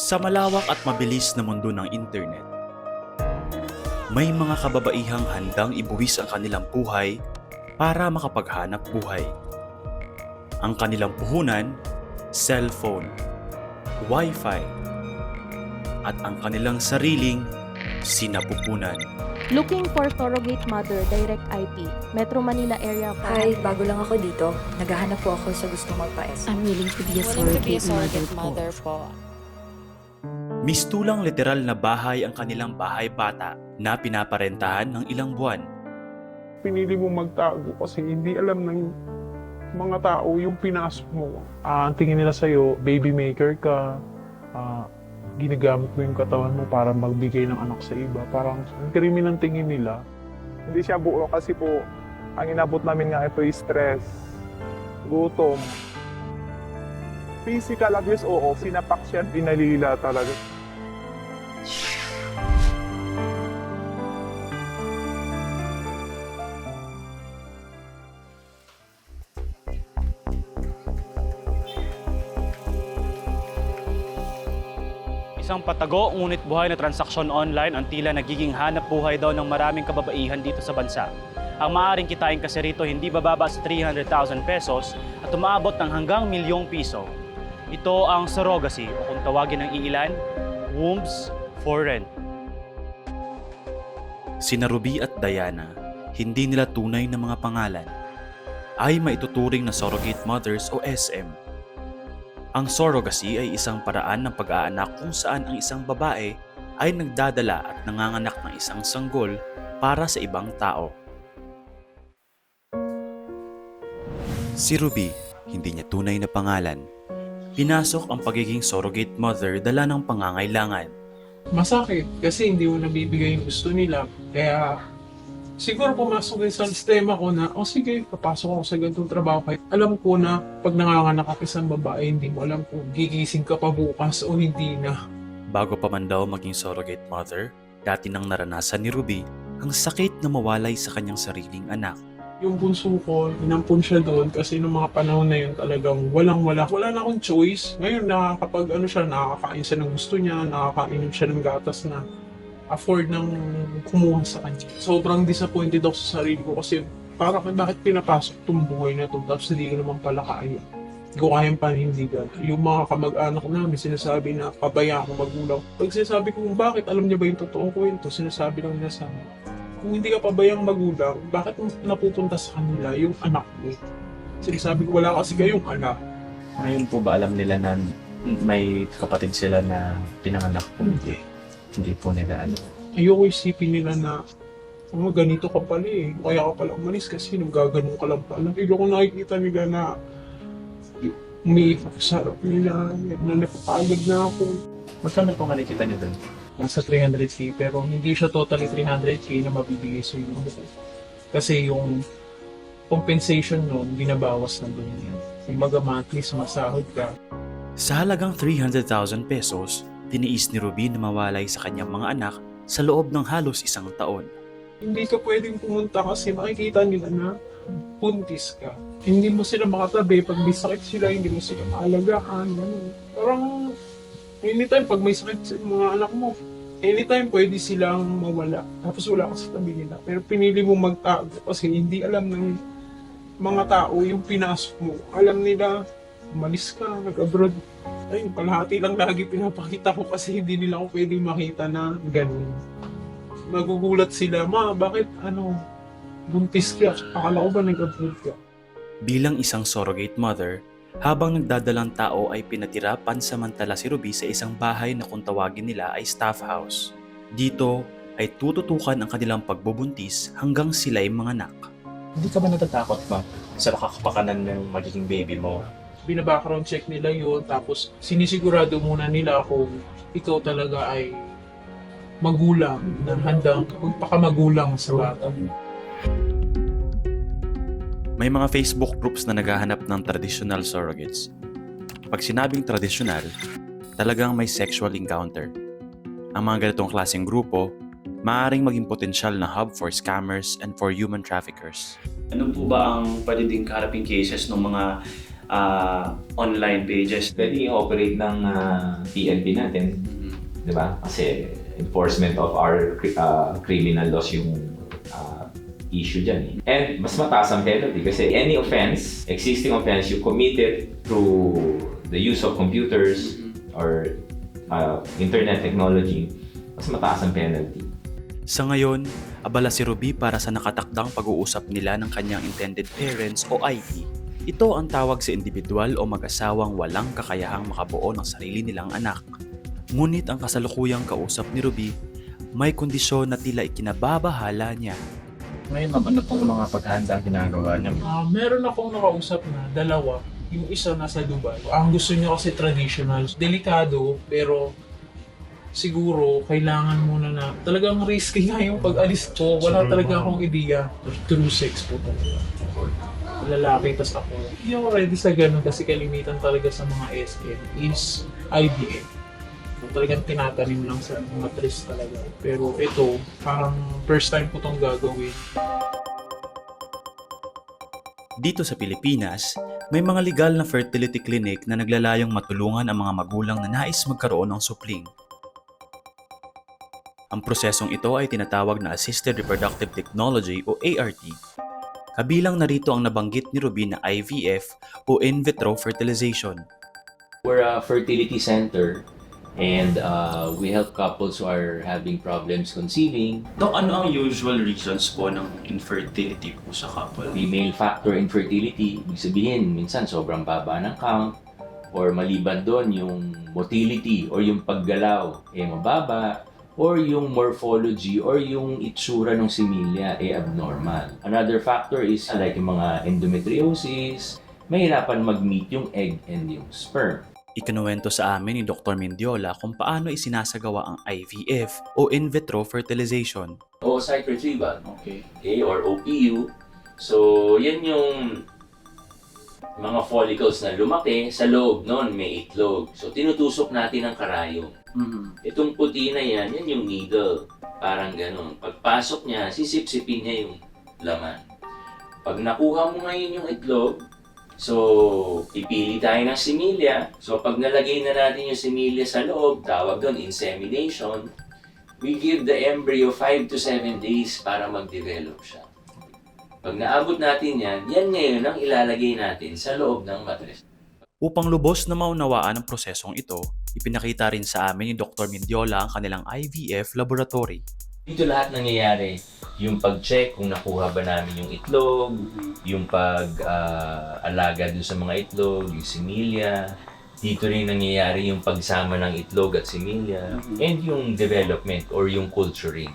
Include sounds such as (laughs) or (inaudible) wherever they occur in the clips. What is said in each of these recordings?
Sa malawak at mabilis na mundo ng internet, may mga kababaihang handang ibuwis ang kanilang buhay para makapaghanap buhay. Ang kanilang puhunan, cellphone, wifi, at ang kanilang sariling sinapupunan. Looking for surrogate mother, direct IP, Metro Manila area for Hi, bago lang ako dito. Naghahanap po ako sa gustong magpa-S. I'm willing to be a Willing to be a surrogate surrogate mother mother po. po. Mistulang literal na bahay ang kanilang bahay bata na pinaparentahan ng ilang buwan. pinili mo magtago kasi hindi alam ng mga tao yung pinasok mo. Ah, ang tingin nila sa'yo, baby maker ka, ah, ginagamit mo yung katawan mo para magbigay ng anak sa iba. Parang ang krimen ng tingin nila. Hindi siya buo kasi po, ang inabot namin nga ito is stress, gutom. Physical abuse, oo, sinapak siya, pinalila talaga. Isang patago ngunit buhay na transaksyon online ang tila nagiging hanap buhay daw ng maraming kababaihan dito sa bansa. Ang maaaring kitain kasi rito hindi bababa sa 300,000 pesos at umaabot ng hanggang milyong piso. Ito ang surrogacy o kung tawagin ng iilan, wombs for rent. Sina Ruby at Diana, hindi nila tunay na mga pangalan, ay maituturing na surrogate mothers o SM. Ang surrogacy ay isang paraan ng pag-aanak kung saan ang isang babae ay nagdadala at nanganganak ng isang sanggol para sa ibang tao. Si Ruby, hindi niya tunay na pangalan. Pinasok ang pagiging surrogate mother dala ng pangangailangan. Masakit kasi hindi mo nabibigay yung gusto nila. Kaya siguro pumasok din sa sistema ko na, o sige, papasok ako sa ganitong trabaho. Kahit alam ko na pag nanganganak ka isang babae, hindi mo alam kung gigising ka pa bukas o hindi na. Bago pa man daw maging surrogate mother, dati nang naranasan ni Ruby ang sakit na mawalay sa kanyang sariling anak. Yung bunso ko, inampun siya doon kasi nung mga panahon na yun talagang walang-wala. Wala na akong choice. Ngayon, nakakapag ano siya, nakakain siya ng gusto niya, nakakainom siya ng gatas na afford ng kumuha sa kanya. Sobrang disappointed ako sa sarili ko kasi para bakit pinapasok tong buhay na to tapos hindi ko naman pala kaya. Hindi ko kayang panindigan. Yung mga kamag-anak namin sinasabi na pabaya ako magulang. Pag sinasabi ko bakit alam niya ba yung totoong kwento, sinasabi lang niya sa akin kung hindi ka pabayang magulang, bakit napupunta sa kanila yung anak mo? Sinasabi ko, wala kasi kayong anak. Ngayon po ba alam nila na may kapatid sila na pinanganak po? Hindi. Hindi po nila ano. Ayoko isipin nila na, oh, ganito ka pala eh. Kaya ka pala umalis kasi nung gaganon ka lang pala. Hindi ko nakikita nila na umiikot sa harap nila, na napapagod na ako. Magkano po nga nakita niyo doon? Nasa 300k pero hindi siya totally 300k na mabibigay sa iyo. Kasi yung compensation nun, binabawas na doon yan. Kumbaga monthly sumasahod ka, Sa halagang 300,000 pesos, tiniis ni Ruby na mawalay sa kanyang mga anak sa loob ng halos isang taon. hindi ka pwedeng pumunta kasi makikita nila na puntis ka. Hindi mo sila makatabi. Pag may sakit sila, hindi mo sila maalagaan. Ganun. Parang anytime pag may sakit sa mga anak mo, anytime pwede silang mawala. Tapos wala ka sa tabi nila. Pero pinili mo magtago kasi hindi alam ng mga tao yung pinasok mo. Alam nila, umalis ka, nag-abroad. Ay, palahati lang lagi pinapakita ko kasi hindi nila ako pwede makita na ganun magugulat sila, ma, bakit ano, buntis ka? Akala ko ba nag-abroad ka? Bilang isang surrogate mother, habang nagdadalang tao ay pinatira pansamantala si Ruby sa isang bahay na kung tawagin nila ay staff house. Dito ay tututukan ang kanilang pagbubuntis hanggang sila'y manganak. Hindi ka ba natatakot ba sa makakapakanan ng magiging baby mo? Binabackground check nila yun, tapos sinisigurado muna nila kung ikaw talaga ay magulang na handang magpakamagulang sa bata. May mga Facebook groups na naghahanap ng traditional surrogates. Pag sinabing traditional, talagang may sexual encounter. Ang mga ganitong klaseng grupo, maaaring maging potensyal na hub for scammers and for human traffickers. Ano po ba ang pwede ding karaping cases ng mga ah, online pages. Pwede i-operate ng ah, PNP natin, di ba? Kasi enforcement of our ah, criminal laws yung ah, issue dyan. Eh. And mas mataas ang penalty kasi any offense, existing offense, you committed through the use of computers or ah, internet technology, mas mataas ang penalty. Sa ngayon, abala si Ruby para sa nakatakdang pag-uusap nila ng kanyang intended parents o IP. Ito ang tawag sa individual o mag-asawang walang kakayahang makabuo ng sarili nilang anak. Ngunit ang kasalukuyang kausap ni Ruby, may kondisyon na tila ikinababahala niya. Ngayon, ma'am, ano pong mga paghahanda ang ginagawa niya? Ah, meron akong nakausap na dalawa. Yung isa nasa Dubai. Ang gusto niya kasi traditional. Delikado, pero siguro kailangan muna na talagang risky nga yung pag-alis ko. Wala talaga akong idea. True sex po talaga. Lalaki, tas ako. Hindi ako ready sa ganun kasi kalimitan talaga sa mga SM is IVF. So, talagang tinatanim lang sa matris talaga. Pero ito, parang first time ko tong gagawin. Dito sa Pilipinas, may mga legal na fertility clinic na naglalayong matulungan ang mga magulang na nais magkaroon ng supling. Ang prosesong ito ay tinatawag na Assisted Reproductive Technology o ART. Kabilang narito ang nabanggit ni Ruby na IVF o in vitro fertilization. We're a fertility center and uh, we help couples who are having problems conceiving. Dok, ano ang usual reasons po ng infertility po sa couple? Female factor infertility, ibig sabihin minsan sobrang baba ng count or maliban doon yung motility or yung paggalaw eh mababa or yung morphology or yung itsura ng similya eh abnormal. Another factor is like yung mga endometriosis, mahirapan mag-meet yung egg and yung sperm. Ikinuwento sa amin ni Dr. Mendiola kung paano isinasagawa ang IVF o in vitro fertilization. Oocyte retrieval. Okay. okay, or OPU. So, yan yung mga follicles na lumaki, sa loob nun may itlog. So, tinutusok natin ang karayom. Mhm. Itong puti na yan, yan yung needle. Parang ganun. Pagpasok niya, sisipsipin niya yung laman. Pag nakuha mo ngayon yung itlog, so, pipili tayo ng similya. So, pag nalagay na natin yung similya sa loob, tawag doon insemination, we give the embryo 5 to 7 days para mag-develop siya. Pag naabot natin yan, yan ngayon ang ilalagay natin sa loob ng matres. Upang lubos na maunawaan ang prosesong ito, ipinakita rin sa amin ni Dr. Mendiola ang kanilang IVF laboratory. Dito lahat nangyayari. Yung pag-check kung nakuha ba namin yung itlog, yung pag-alaga dun sa mga itlog, yung similya. Dito rin nangyayari yung pagsama ng itlog at similya. And yung development or yung culturing.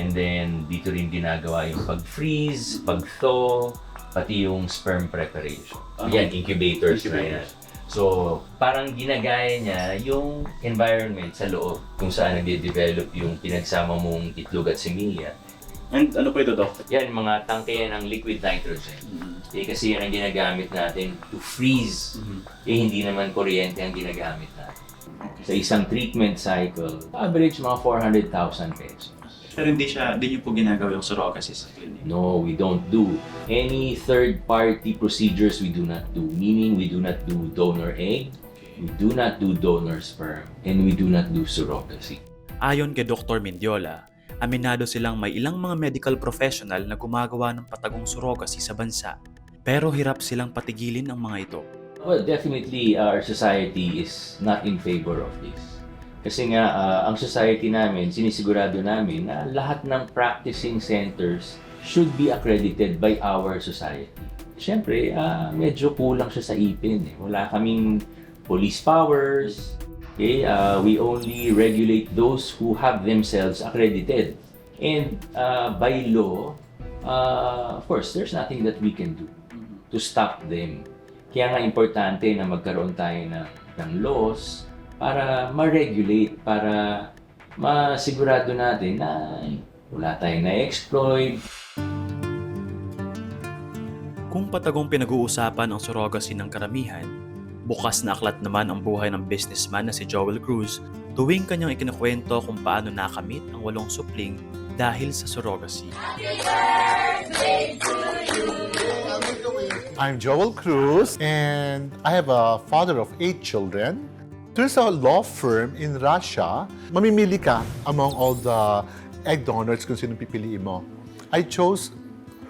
And then, dito rin ginagawa yung pag-freeze, pag-thaw, pati yung sperm preparation. Yan, incubators, na yan. So, parang ginagaya niya yung environment sa loob kung saan nagde-develop yung pinagsama mong itlog at similya. And ano po ito, Doc? Yan, mga tangke yan ng liquid nitrogen. Eh, kasi yan ang ginagamit natin to freeze. Eh, hindi naman kuryente ang ginagamit natin. Sa isang treatment cycle, average mga 400,000 pesos. Pero hindi siya, hindi niyo po ginagawa yung surrogacy sa clinic. No, we don't do any third-party procedures. We do not do. Meaning, we do not do donor egg, we do not do donor sperm, and we do not do surrogacy. Ayon kay Dr. Mendiola, aminado silang may ilang mga medical professional na gumagawa ng patagong surrogacy sa bansa. Pero hirap silang patigilin ang mga ito. Well, definitely our society is not in favor of this. Kasi nga, ah, ang society namin, sinisigurado namin na lahat ng practicing centers should be accredited by our society. Siyempre, ah, medyo kulang siya sa ipin. Eh. Wala kaming police powers. Okay? Ah, we only regulate those who have themselves accredited. And ah, by law, ah, of course, there's nothing that we can do to stop them. Kaya nga importante na magkaroon tayo na, ng laws para ma-regulate, para masigurado natin na wala tayong na-exploit. Kung patagong pinag-uusapan ang surrogacy ng karamihan, bukas na aklat naman ang buhay ng businessman na si Joel Cruz tuwing kanyang ikinukwento kung paano nakamit ang walong supling dahil sa surrogacy. I'm Joel Cruz, and I have a father of eight children. There's a law firm in Russia. Mamimili ka among all the egg donors kung sino pipiliin mo. I chose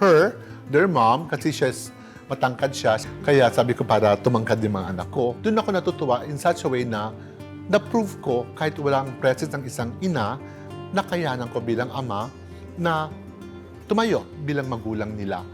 her, their mom, kasi she's matangkad siya. Kaya sabi ko para tumangkad yung mga anak ko. Doon ako natutuwa in such a way na na-prove ko kahit walang presence ng isang ina, nakayanan ko bilang ama na tumayo bilang magulang nila.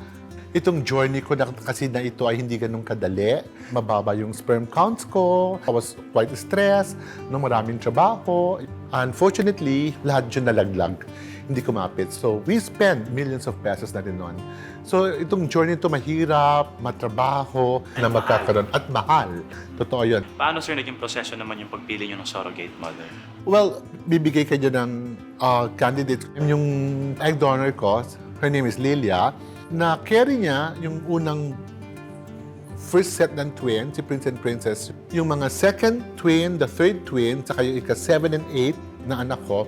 Itong journey ko na kasi na ito ay hindi ganun kadali. Mababa yung sperm counts ko. I was quite stressed, no, maraming trabaho. Unfortunately, lahat yun nalaglag. Hindi kumapit. So, we spend millions of pesos na rin nun. So, itong journey ito mahirap, matrabaho, na magkakaroon. At mahal. Totoo yun. Paano sir naging proseso naman yung pagpili nyo ng surrogate mother? Well, bibigay kayo ng uh, candidate. Yung egg donor ko, her name is Lilia, na carry niya yung unang first set ng twin, si Prince and Princess. Yung mga second twin, the third twin, saka yung ika-7 and 8 na anak ko,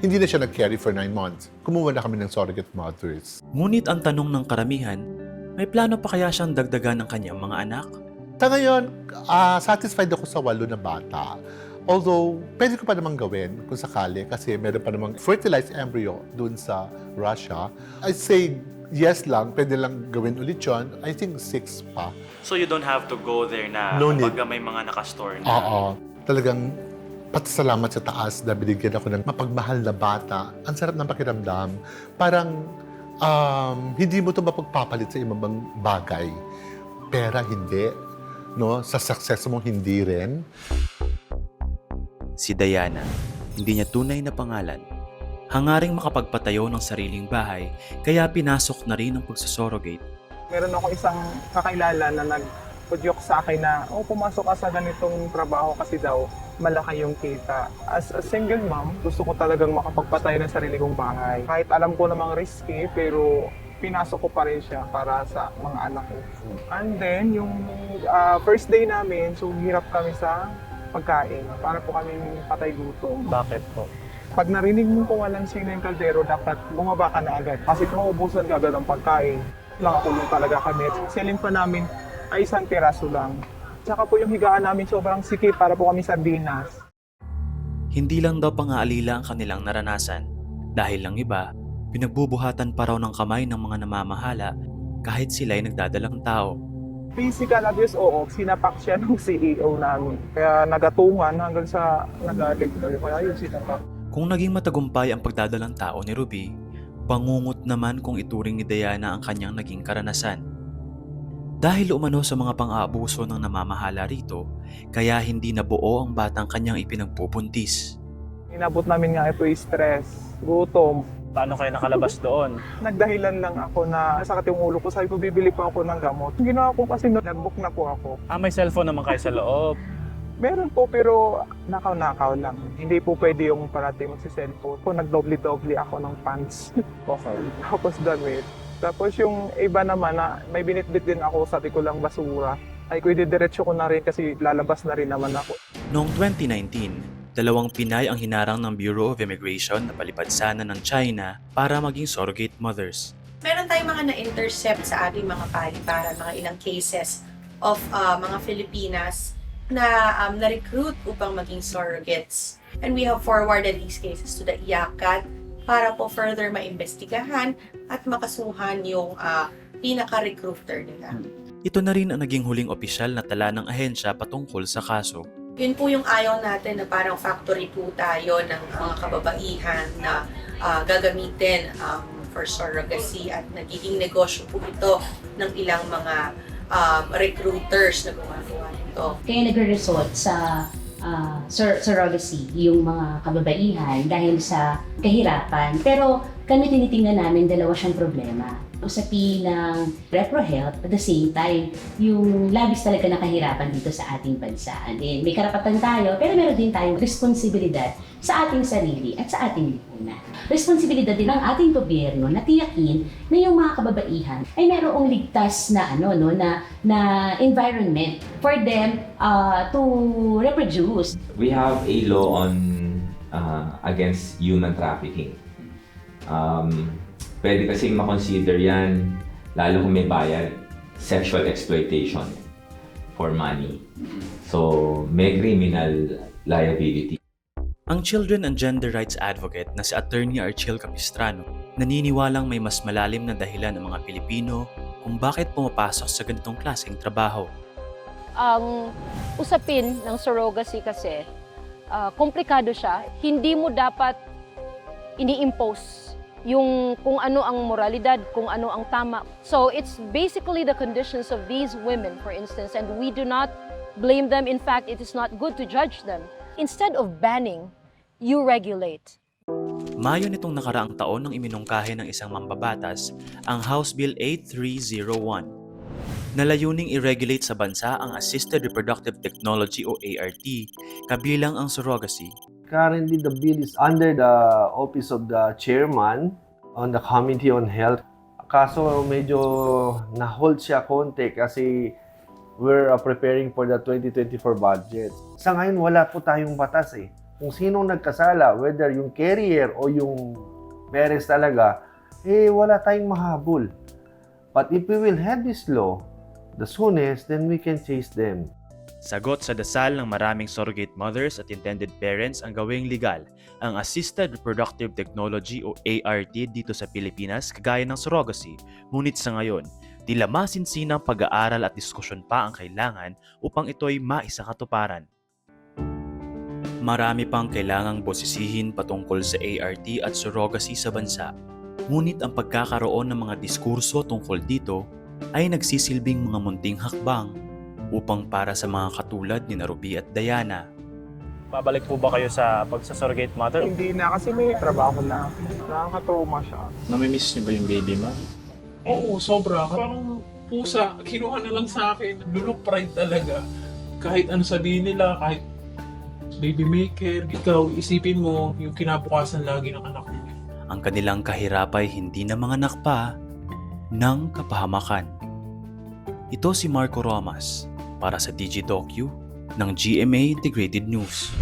hindi na siya nag-carry for 9 months. Kumuha na kami ng surrogate mothers. Ngunit ang tanong ng karamihan, may plano pa kaya siyang dagdagan ng kanyang mga anak? Sa ngayon, ah, satisfied ako sa walo na bata. Although, pwede ko pa namang gawin kung sakali kasi meron pa namang fertilized embryo dun sa Russia. I say yes lang, pwede lang gawin ulit yun. I think six pa. So you don't have to go there na No need. may mga nakastore na. Oo. Talagang patasalamat sa taas na binigyan ako ng mapagmahal na bata. Ang sarap ng pakiramdam. Parang um, hindi mo ito mapagpapalit sa ibang bagay. Pera, hindi. No? Sa success mo, hindi rin. Si Diana, hindi niya tunay na pangalan. Hangaring makapagpatayo ng sariling bahay, kaya pinasok na rin ang pagsusurrogate. Meron ako isang kakilala na nagpudyok sa akin na, oh, pumasok ka sa ganitong trabaho kasi daw malaki yung kita. As a single mom, gusto ko talagang makapagpatay ng sarili kong bahay. Kahit alam ko namang risky, pero pinasok ko pa rin siya para sa mga anak ko. And then, yung ah, first day namin, so hirap kami sa pagkain. Para po kami patay gutom. Bakit po? Pag narinig mo kung walang sino yung kaldero, dapat bumaba ka na agad. Kasi mauubusan ka agad ang pagkain. Nakakulong talaga kami. Silin pa namin ay isang piraso lang. Tsaka po yung higaan namin sobrang sikip para po kami sardinas. Hindi lang daw pang-aalila ang kanilang naranasan. Dahil lang iba, pinagbubuhatan pa raw ng kamay ng mga namamahala kahit sila'y nagdadalang tao. Physical abuse, oo. Sinapak siya ng CEO namin. Kaya nagatungan hanggang sa nagalit. Kaya yun sinapak. Kung naging matagumpay ang pagdadalang tao ni Ruby, pangungot naman kung ituring ni Diana ang kanyang naging karanasan. Dahil umano sa mga pang-aabuso ng namamahala rito, kaya hindi nabuo ang batang kanyang ipinagbubuntis. Inabot namin nga ito yung stress, gutom. Paano kayo nakalabas doon? Nagdahilan lang ako na sakit yung ulo ko. Sabi ko, bibili pa ako ng gamot. Ginawa ko kasi, nag-book na po ako. Ah, may cellphone naman kayo sa loob. Meron po pero nakaw-nakaw lang. Hindi po pwede yung parati magsi-cellphone. Po nagdoble-doble ako ng pants. (laughs) Okay. Tapos damit. Tapos yung iba naman na may binitbit din ako, sabi ko lang basura. Ay ko diretso ko na rin kasi lalabas na rin naman ako. Noong 2019, dalawang Pinay ang hinarang ng Bureau of Immigration na palipad sana ng China para maging surrogate mothers. meron tayong mga na-intercept sa ating mga paliparan, mga ilang cases of uh, mga Filipinas na um, na-recruit upang maging surrogates. And we have forwarded these cases to the IACAT para po further maimbestigahan at makasuhan yung uh, pinaka-recruiter nila. Ito na rin ang naging huling opisyal na tala ng ahensya patungkol sa kaso. Yun po yung ayaw natin na parang factory po tayo ng mga kababaihan na ah, gagamitin um, for surrogacy at nagiging negosyo po ito ng ilang mga um, recruiters na gumagawa nito. Kaya nagre-result sa ah, sur- surrogacy yung mga kababaihan dahil sa kahirapan. Pero kami tinitingnan namin dalawa siyang problema. Usapi ng repro health at the same time, yung labis talaga na kahirapan dito sa ating bansa. And then, may karapatan tayo, pero meron din tayong responsibilidad sa ating sarili at sa ating lipunan. Responsibilidad din ng ating gobyerno na tiyakin na yung mga kababaihan ay merong ligtas na ano no na na environment for them uh, to reproduce. We have a law on uh, against human trafficking. Um, pwede kasing makonsider yan, lalo kung may bayad, sexual exploitation for money. So, may criminal liability. Ang children and gender rights advocate na si Attorney Archil Capistrano naniniwalang may mas malalim na dahilan ng mga Pilipino kung bakit pumapasok sa ganitong klaseng trabaho. ang usapin ng surrogacy kasi, ah, komplikado siya. Hindi mo dapat ini-impose yung kung ano ang moralidad, kung ano ang tama. So it's basically the conditions of these women, for instance, and we do not blame them. In fact, it is not good to judge them. Instead of banning, you regulate. Mayo nitong nakaraang taon nang iminungkahi ng isang mambabatas ang House Bill 8301 na layuning i-regulate sa bansa ang Assisted Reproductive Technology o ART kabilang ang surrogacy. Currently, the bill is under the office of the chairman on the Committee on Health. Kaso medyo na-hold siya konti kasi we're uh, preparing for the 2024 budget. Sa ngayon, wala po tayong batas eh. Kung sinong nagkasala, whether yung carrier o yung parents talaga, eh wala tayong mahabol. But if we will have this law, the soonest, then we can chase them. Sagot sa dasal ng maraming surrogate mothers at intended parents ang gawing legal ang Assisted Reproductive Technology o ART dito sa Pilipinas kagaya ng surrogacy. Ngunit sa ngayon, tila masinsinang pag-aaral at diskusyon pa ang kailangan upang ito'y maisakatuparan. Marami pang kailangang bosisihin patungkol sa ART at surrogacy sa bansa. Ngunit ang pagkakaroon ng mga diskurso tungkol dito ay nagsisilbing mga munting hakbang upang para sa mga katulad ni Ruby at Diana. Babalik po ba kayo sa pagsasurrogate mother? Hindi na kasi may trabaho na. Nakaka-trauma siya. Namimiss niyo ba yung baby mo? Oo, sobra. Parang pusa, kinuha na lang sa akin. Lulok pride talaga. Kahit ano sabihin nila, kahit baby maker, ikaw, isipin mo yung kinabukasan lagi ng anak mo. Ang kanilang kahirapay hindi na manganak pa ng kapahamakan. Ito si Marco Romas para sa DigiDocu ng GMA Integrated News.